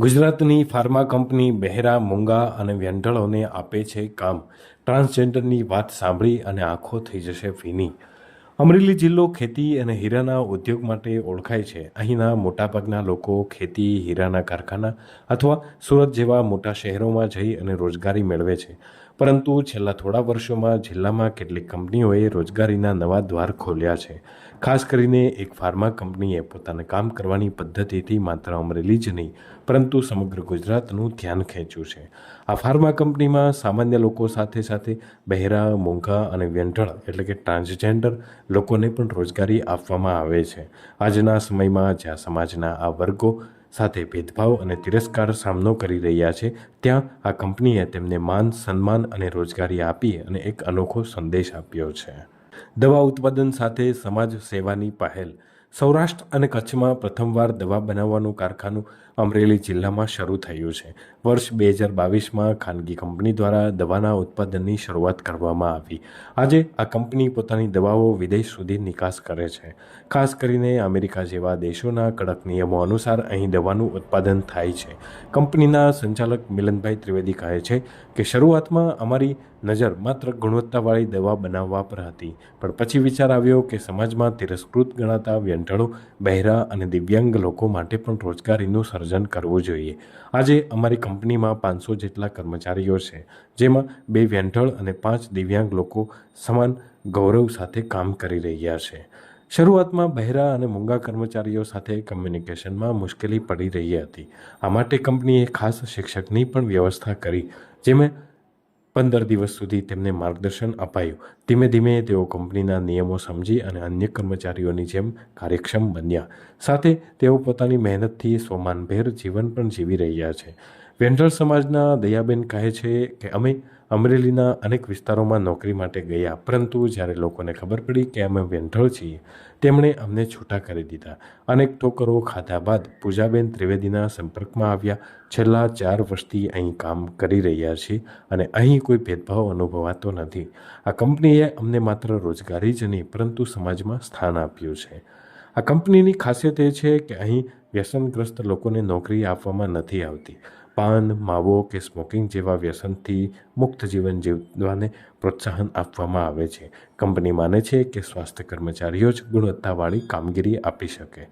ગુજરાતની pharma company બહેરા, મૂંગા અને વ્યંઢળોને આપે છે કામ. ટ્રાન્સજેન્ડરની વાત સાંભળી અને આંખો થઈ જશે ભીની અમરેલી જિલ્લો ખેતી અને હીરાના ઉદ્યોગ માટે ઓળખાય છે. અહીંના મોટાભાગના લોકો ખેતી, હીરાના કારખાના અથવા સુરત જેવા મોટા શહેરોમાં જઈ અને રોજગારી મેળવે છે. પરંતુ છેલ્લા થોડા વર્ષોમાં જિલ્લામાં કેટલીક કંપનીઓએ રોજગારીના નવા દ્વાર ખોલ્યા છે. ખાસ કરીને એક ફાર્મા કંપનીએ પોતાને કામ કરવાની પદ્ધતિથી માત્ર અમરેલી જ નહીં, પરંતુ સમગ્ર ગુજરાતનું ધ્યાન ખેંચ્યું છે. આ ફાર્મા કંપનીમાં સામાન્ય લોકો સાથે સાથે બહેરા, મોંઘા અને વ્યંઢળ એટલે કે ટ્રાન્સજેન્ડર લોકોને પણ રોજગારી આપવામાં આવે છે. આજના સમયમાં જ્યાં સમાજના આ વર્ગો સાથે ભેદભાવ અને તિરસ્કાર સામનો કરી રહ્યા છે, ત્યાં આ કંપનીએ તેમને માન, સન્માન અને રોજગારી આપી અને એક અનોખો સંદેશ આપ્યો છે. દવા ઉત્પાદન સાથે સમાજ સેવાની પહેલ સૌરાષ્ટ્ર અને કચ્છમાં પ્રથમવાર દવા બનાવવાનું કારખાનું અમરેલી જિલ્લામાં શરૂ થયું છે. વર્ષ બે હજાર બાવીસમાં ખાનગી કંપની દ્વારા દવાના ઉત્પાદનની શરૂઆત કરવામાં આવી. આજે આ કંપની પોતાની દવાઓ વિદેશ સુધી નિકાસ કરે છે. ખાસ કરીને અમેરિકા જેવા દેશોના કડક નિયમો અનુસાર અહીં દવાનું ઉત્પાદન થાય છે. કંપનીના સંચાલક મિલનભાઈ ત્રિવેદી કહે છે કે શરૂઆતમાં અમારી નજર માત્ર ગુણવત્તાવાળી દવા બનાવવા પર હતી. પણ પછી વિચાર આવ્યો કે સમાજમાં તિરસ્કૃત ગણાતા વ્યંઢળો બહેરા અને દિવ્યાંગ લોકો માટે પણ રોજગારીનું સર્જન કરવું જોઈએ. આજે અમારી કંપનીમાં પાંચસો જેટલા કર્મચારીઓ છે, જેમાં બે વ્યંઢળ અને પાંચ દિવ્યાંગ લોકો સમાન ગૌરવ સાથે કામ કરી રહ્યા છે. શરૂઆતમાં બહેરા અને મૂંગા કર્મચારીઓ સાથે કમ્યુનિકેશનમાં મુશ્કેલી પડી રહી હતી. આ માટે કંપનીએ ખાસ શિક્ષકની પણ વ્યવસ્થા કરી, જેમાં પંદર દિવસ સુધી તેમને માર્ગદર્શન અપાયું. ધીમે ધીમે તેઓ કંપનીના નિયમો સમજી અને અન્ય કર્મચારીઓની જેમ કાર્યક્ષમ બન્યા. સાથે તેઓ પોતાની મહેનતથી સ્વમાનભેર જીવન પણ જીવી રહ્યા છે. વેન્ડર સમાજના દયાબેન કહે છે કે, અમે અમરેલીના અનેક વિસ્તારોમાં નોકરી માટે ગયા, પરંતુ જ્યારે લોકોને ખબર પડી કે અમે વેંઠળ છીએ, તેમણે અમને છૂટા કરી દીધા. અનેક ઠોકરો ખાધા બાદ પૂજાબેન ત્રિવેદીના સંપર્કમાં આવ્યા. છેલ્લા ચાર વર્ષથી અહીં કામ કરી રહ્યા છીએ અને અહીં કોઈ ભેદભાવ અનુભવાતો નથી. આ કંપનીએ અમને માત્ર રોજગારી જ નહીં, પરંતુ સમાજમાં સ્થાન આપ્યું છે. આ કંપનીની ખાસિયત એ છે કે અહીં વ્યસનગ્રસ્ત લોકોને નોકરી આપવામાં નથી આવતી. પાન, માવો કે સ્મોકિંગ જેવા વ્યસનથી મુક્ત જીવન જીવવાને પ્રોત્સાહન આપવામાં આવે છે. કંપની માને છે કે સ્વાસ્થ્ય કર્મચારીઓ જ ગુણવત્તાવાળી કામગીરી આપી શકે.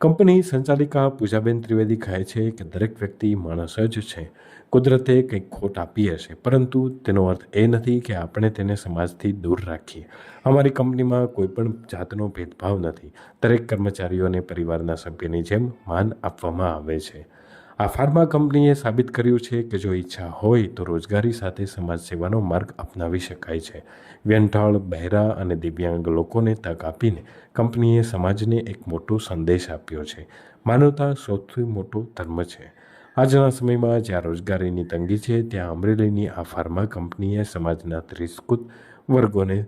કંપની સંચાલિકા પૂજાબેન ત્રિવેદી કહે છે કે દરેક વ્યક્તિ માણસ જ છે. કુદરતે કંઈક ખોટ આપી હશે, પરંતુ તેનો અર્થ એ નથી કે આપણે તેને સમાજથી દૂર રાખીએ. અમારી કંપનીમાં કોઈપણ જાતનો ભેદભાવ નથી. દરેક કર્મચારીઓને પરિવારના સભ્યની જેમ માન આપવામાં આવે છે. આ ફાર્મા કંપનીએ સાબિત કર્યું છે કે જો ઈચ્છા હોય તો રોજગારી સાથે સમાજ સેવાનો માર્ગ અપનાવી શકાય છે. વ્યંઠાળ બહેરા અને દિવ્યાંગ લોકોને તક આપીને કંપનીએ સમાજને એક મોટો સંદેશ આપ્યો છે. માનવતા સૌથી મોટો ધર્મ છે. આજના સમયમાં જ્યાં રોજગારીની તંગી છે, ત્યાં અમરેલીની આ ફાર્મા કંપનીએ સમાજના ત્રિસ્કૃત વર્ગોને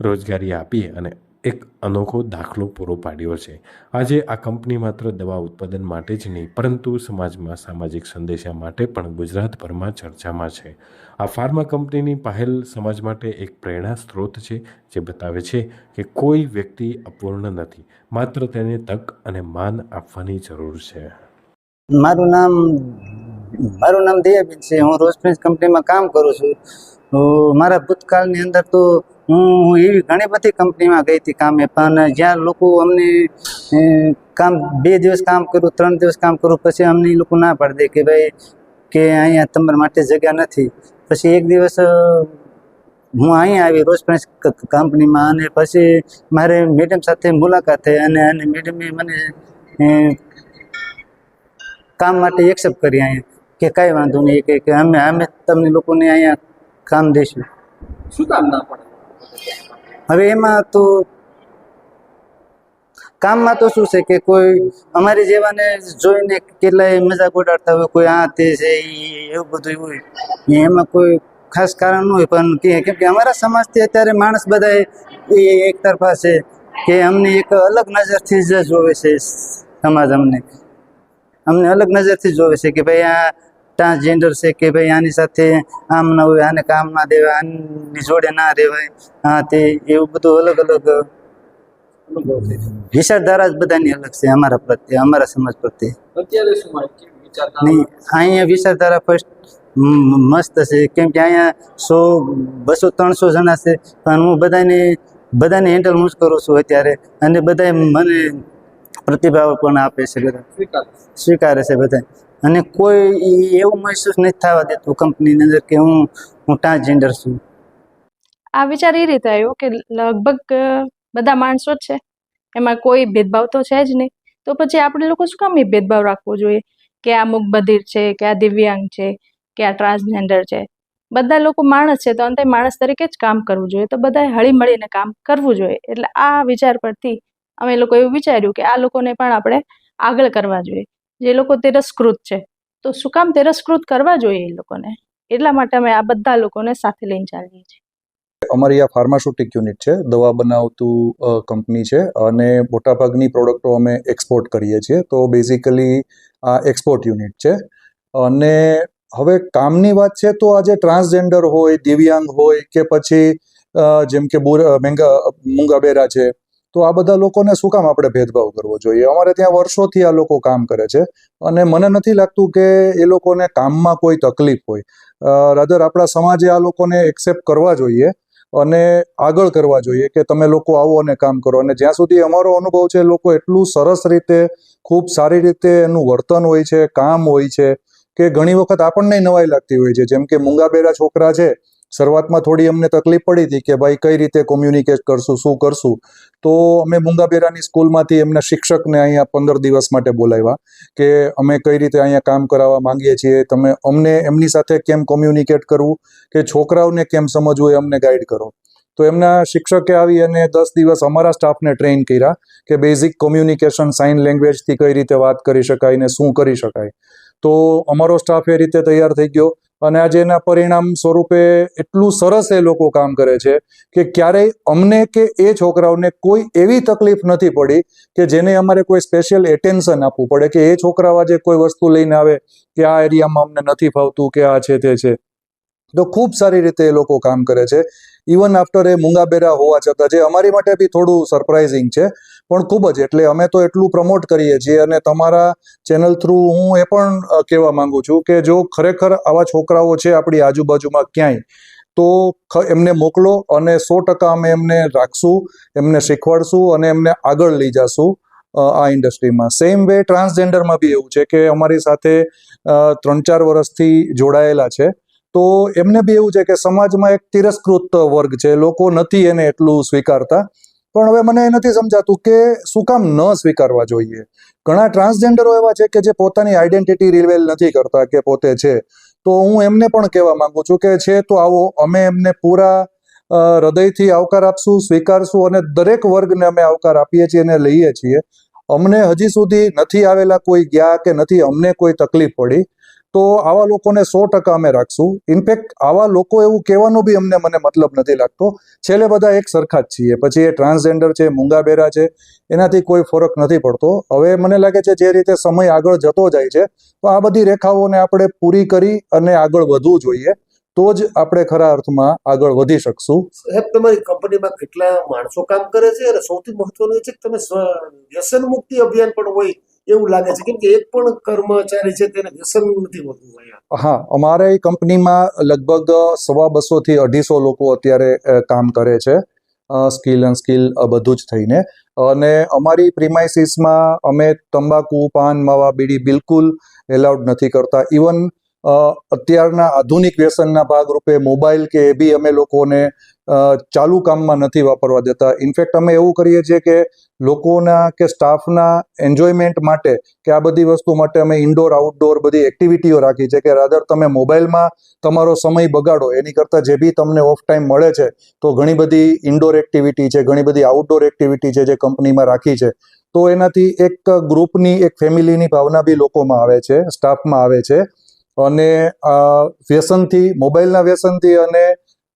રોજગારી આપી અને એક અનોખો દાખલો પૂરો પાડ્યો છે. આજે આ કંપની માત્ર દવા ઉત્પાદન માટે જ નહીં, પરંતુ સમાજમાં સામાજિક સંદેશા માટે પણ ગુજરાતભરમાં ચર્ચામાં છે. આ ફાર્મા કંપનીની પહેલ સમાજ માટે એક પ્રેરણા સ્ત્રોત છે, જે બતાવે છે કે કોઈ વ્યક્તિ અપૂર્ણ નથી, માત્ર તેને તક અને માન આપવાની જરૂર છે. મારું નામ મારું નામ દયાબેન છે. હું રોઝફ્રેન્સ કંપનીમાં કામ કરું છું. તો મારા ભૂતકાળની અંદર તો હું એવી ઘણી બધી કંપનીમાં ગઈ હતી કામે, પણ જ્યાં લોકો અમને કામ, બે દિવસ કામ કરું ત્રણ દિવસ કામ કરું પછી અમને એ લોકો ના પાડી દે કે ભાઈ, કે અહીંયા તમારા માટે જગ્યા નથી. પછી એક દિવસ હું અહીંયા આવી રોજ ફ્રેન્સ કંપનીમાં અને પછી મારે મેડમ સાથે મુલાકાત થઈ અને અને મેડમે મને કામ માટે એક્સેપ્ટ કરી અહીંયા. કે કાંઈ વાંધો નહીં કે અમે અમે તમને લોકોને અહીંયા કામ દેશું. શું કામ ના પડે? હવે એમાં તો કામમાં તો શું છે કે કોઈ અમારી જેવાને જોઈને કેટલાય મજાક ઉડાડતા હોય કોઈ આ તે છે એવું બધું હોય. એમાં કોઈ ખાસ કારણ ન હોય પણ કેમ કે અમારા સમાજથી અત્યારે માણસ બધા એ એક તરફા છે કે અમને એક અલગ નજરથી જ જોવે છે સમાજ અમને. અમને અલગ નજરથી જોવે છે કે ભાઈ આ ટ્રાન્સજેન્ડર છે કે ભાઈ આની સાથે આમ ના હોય આને કામ ના દેવાય આની જોડે ના રહેવાય હા તે એવું બધું અલગ અલગ વિચારધારા જ બધાની અલગ છે અમારા પ્રત્યે અમારા સમાજ પ્રત્યે. નહીં અહીંયા વિચારધારા ફર્સ્ટ મસ્ત છે. કેમ કે અહીંયા સો બસો ત્રણસો જણા છે. પણ હું બધાને બધાને હેન્ડલ હું જ કરું છું અત્યારે અને બધાએ મને પ્રતિભાવ પણ આપે છે બધા. સ્વીકારે છે. બધા અને કોઈ એવું મહેસૂસ નથી થવા દેતું કંપનીની અંદર કે હું હું ટ્રાન્સજેન્ડર છું. આ વિચાર એ રીતે આવ્યો કે લગભગ બધા માણસો જ છે. એમાં કોઈ ભેદભાવ તો છે જ નહીં. તો પછી આપણે લોકો શું કામ એ ભેદભાવ રાખવો જોઈએ? કે આ મૂક બધિર છે, કે આ દિવ્યાંગ છે, કે આ ટ્રાન્સજેન્ડર છે. બધા લોકો માણસ છે તો અંતે માણસ તરીકે જ કામ કરવું જોઈએ. તો બધાએ હળી મળીને કામ કરવું જોઈએ. એટલે આ વિચાર પરથી અમે લોકો એવું વિચાર્યું કે આ લોકોને પણ આપણે આગળ કરવા જોઈએ. જે લોકો તિરસ્કૃત છે. તો શું કામ તિરસ્કૃત કરવા જોઈએ એ લોકોને? એટલા માટે અમે આ બધા લોકોને સાથે લઈને ચાલીએ છીએ. અમારી આ ફાર્માસ્યુટિક યુનિટ છે, દવા બનાવતું કંપની છે અને મોટાભાગની પ્રોડક્ટો અમે એક્સપોર્ટ કરીએ છીએ. તો બેઝિકલી આ એક્સપોર્ટ યુનિટ છે. અને હવે કામની વાત છે તો આજે ટ્રાન્સજેન્ડર હોય, દિવ્યાંગ હોય કે પછી જેમ કે બુર મેંગા મુંગાબેરા છે તો આ બધા લોકોને શું કામ આપણે ભેદભાવ કરવો જોઈએ? અમારે ત્યાં વર્ષોથી આ લોકો કામ કરે છે અને મને નથી લાગતું કે એ લોકોને કામમાં કોઈ તકલીફ હોય. રાધર આપણા સમાજે આ લોકોને એક્સેપ્ટ કરવા જોઈએ અને આગળ કરવા જોઈએ કે તમે લોકો આવો અને કામ કરો. અને જ્યાં સુધી અમારો અનુભવ છે લોકો એટલું સરસ રીતે, ખૂબ સારી રીતે એનું વર્તન હોય છે, કામ હોય છે કે ઘણી વખત આપણને નવાઈ લાગતી હોય છે. જેમ કે મૂંગાબેરા છોકરા છે શરૂઆતમાં થોડી અમને તકલીફ પડી હતી કે ભાઈ કઈ રીતે કોમ્યુનિકેટ કરશું, શું કરશું? તો અમે મુંગાબેરાની સ્કૂલમાંથી એમના શિક્ષકને અહીંયા પંદર દિવસ માટે બોલાવ્યા કે અમે કઈ રીતે અહીંયા કામ કરાવવા માંગીએ છીએ, તમે અમને એમની સાથે કેમ કોમ્યુનિકેટ કરવું, કે છોકરાઓને કેમ સમજવું એ અમને ગાઈડ કરો. તો એમના શિક્ષકે આવી અને દસ દિવસ અમારા સ્ટાફને ટ્રેન કર્યા કે બેઝિક કોમ્યુનિકેશન સાઇન લેંગ્વેજથી કઈ રીતે વાત કરી શકાય ને શું કરી શકાય. તો અમારો સ્ટાફ એ રીતે તૈયાર થઈ ગયો અને આજે એના પરિણામ સ્વરૂપે એટલું સરસ એ લોકો કામ કરે છે કે ક્યારેય અમને કે એ છોકરાઓને કોઈ એવી તકલીફ નથી પડી કે જેને અમારે કોઈ સ્પેશિયલ એટેન્શન આપવું પડે કે એ છોકરાઓ આજે કોઈ વસ્તુ લઈને આવે કે આ એરિયામાં અમને નથી ફાવતું કે આ છે તે છે. તો ખૂબ સારી રીતે એ લોકો કામ કરે છે. ઇવન આફ્ટર એ મુંગાબેરા હોવા છતાં, જે અમારી માટે બી થોડું સરપ્રાઇઝિંગ છે, પણ ખૂબ જ, એટલે અમે તો એટલું પ્રમોટ કરીએ છીએ અને તમારા ચેનલ થ્રુ હું એ પણ કહેવા માંગુ છું કે જો ખરેખર આવા છોકરાઓ છે આપણી આજુબાજુમાં ક્યાંય, તો એમને મોકલો અને સો ટકા અમે એમને રાખશું, એમને શીખવાડશું અને એમને આગળ લઈ જશું આ ઇન્ડસ્ટ્રીમાં સેમ વે ટ્રાન્સજેન્ડરમાં બી એવું છે કે અમારી સાથે ત્રણ ચાર વર્ષથી જોડાયેલા છે. તો એમને બી એવું છે કે સમાજમાં એક તિરસ્કૃત વર્ગ છે, લોકો નથી એને એટલું સ્વીકારતા. પણ હવે મને એ નથી સમજાતું કે શું કામ ન સ્વીકારવા જોઈએ. ઘણા ટ્રાન્સજેન્ડરો એવા છે કે જે પોતાની આઈડેન્ટિટી રિવેલ નથી કરતા કે પોતે છે. તો હું એમને પણ કહેવા માંગુ છું કે છે, તો આવો, અમે એમને પૂરા હૃદયથી આવકાર આપશું, સ્વીકારશું અને દરેક વર્ગને અમે આવકાર આપીએ છીએ અને લઈએ છીએ. અમને હજી સુધી નથી આવેલા કોઈ ગયા કે નથી અમને કોઈ તકલીફ પડી. તો આવા લોકોને સો ટકા અમે રાખશું. ઇનફેક્ટ આવા લોકો એવું કહેવાનો બી અમને મને મતલબ નથી લાગતો. છેલ્લે બધા એક સરખા જ છીએ. પછી એ ટ્રાન્સજેન્ડર છે, મૂંગાબેરા છે, એનાથી કોઈ ફરક નથી પડતો. હવે મને લાગે છે, જે રીતે સમય આગળ જતો જાય છે, તો આ બધી રેખાઓને આપણે પૂરી કરી અને આગળ વધવું જોઈએ. તો જ આપણે ખરા અર્થમાં આગળ વધી શકશું. સાહેબ, તમારી કંપનીમાં કેટલા માણસો કામ કરે છે? અને સૌથી મહત્વનું છે કે તમે વ્યસન મુક્તિ અભિયાન પણ હોય એવું લાગે છે. કેમ કે એક પણ કર્મચારી છે, તેને વ્યસન નથી હોતું હા, અમારે કંપનીમાં લગભગ સવા બસોથી અઢીસો લોકો અત્યારે કામ કરે છે. સ્કિલ એન્ડ સ્કિલ બધું જ થઈને. અને અમારી પ્રિમાઇસીસમાં અમે તંબાકુ, પાન, માવા, બીડી બિલકુલ એલાઉડ નથી કરતા. ઇવન અત્યારના આધુનિક વ્યસનના ભાગરૂપે મોબાઈલ કે એ બી અમે લોકોને ચાલુ કામમાં નથી વાપરવા દેતા. ઇનફેક્ટ અમે એવું કરીએ છીએ કે લોકોના કે સ્ટાફના એન્જોયમેન્ટ માટે કે આ બધી વસ્તુ માટે અમે ઇન્ડોર આઉટડોર બધી એક્ટિવિટીઓ રાખી છે કે રાધર તમે મોબાઈલમાં તમારો સમય બગાડો. એની કરતાં જે બી તમને ઓફ ટાઈમ મળે છે, તો ઘણી બધી ઇન્ડોર એક્ટિવિટી છે, ઘણી બધી આઉટડોર એક્ટિવિટી છે જે કંપનીમાં રાખી છે. તો એનાથી એક ગ્રુપની એક ફેમિલીની ભાવના બી લોકોમાં આવે છે સ્ટાફમાં આવે છે. અને વ્યસનથી, મોબાઈલના વ્યસનથી અને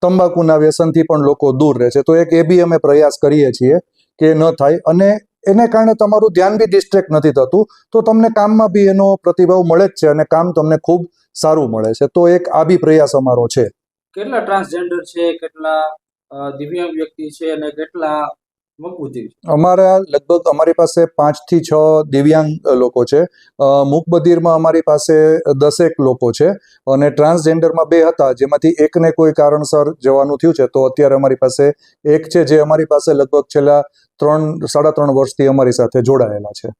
તંબાકુના વ્યસનથી પણ લોકો દૂર રહે છે. તો એક એ બી અમે પ્રયાસ કરીએ છીએ કે ન થાય. અને એને કારણે તમારું ધ્યાન બી ડિસ્ટ્રેક્ટ નથી થતું. તો તમને કામમાં બી એનો પ્રતિભાવ મળે જ છે અને કામ તમને ખૂબ સારું મળે છે. તો એક આ બી પ્રયાસ અમારો છે. કેટલા ટ્રાન્સજેન્ડર છે? કેટલા દિવ્યાંગ વ્યક્તિ છે? અને કેટલા અમારા લગભગ અમારી પાસે પાંચથી છ દિવ્યાંગ લોકો છે. મૂક બધિરમાં અમારી પાસે દસેક લોકો છે અને ટ્રાન્સજેન્ડરમાં બે હતા, જેમાંથી એકને કોઈ કારણસર જવાનું થયું છે, તો અત્યારે અમારી પાસે એક છે, જે અમારી પાસે લગભગ છેલ્લા ત્રણ, સાડા ત્રણ વર્ષથી અમારી સાથે જોડાયેલા છે.